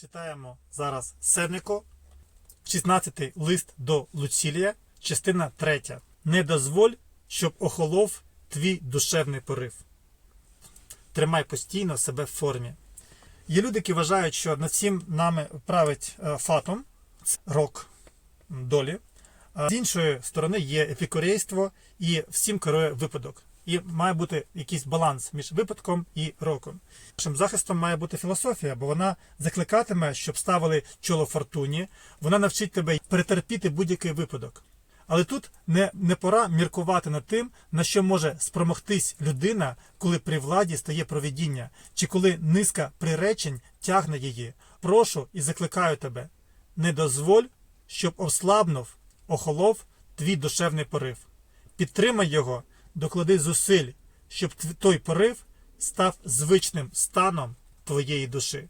Читаємо зараз Сенеко, 16 лист до Луцілія, частина 3. Не дозволь, щоб охолов твій душевний порив. Тримай постійно себе в формі. Є люди, які вважають, що над всім нами править е, фатум, рок долі. А з іншої сторони є епікурейство і всім керує випадок. І має бути якийсь баланс між випадком і роком. Нашим захистом має бути філософія, бо вона закликатиме, щоб ставили чоло фортуні, вона навчить тебе перетерпіти будь-який випадок. Але тут не, не пора міркувати над тим, на що може спромогтись людина, коли при владі стає провідіння, чи коли низка приречень тягне її. Прошу і закликаю тебе, не дозволь, щоб ослабнув, охолов твій душевний порив. Підтримай його, доклади зусиль, щоб той порив став звичним станом твоєї душі.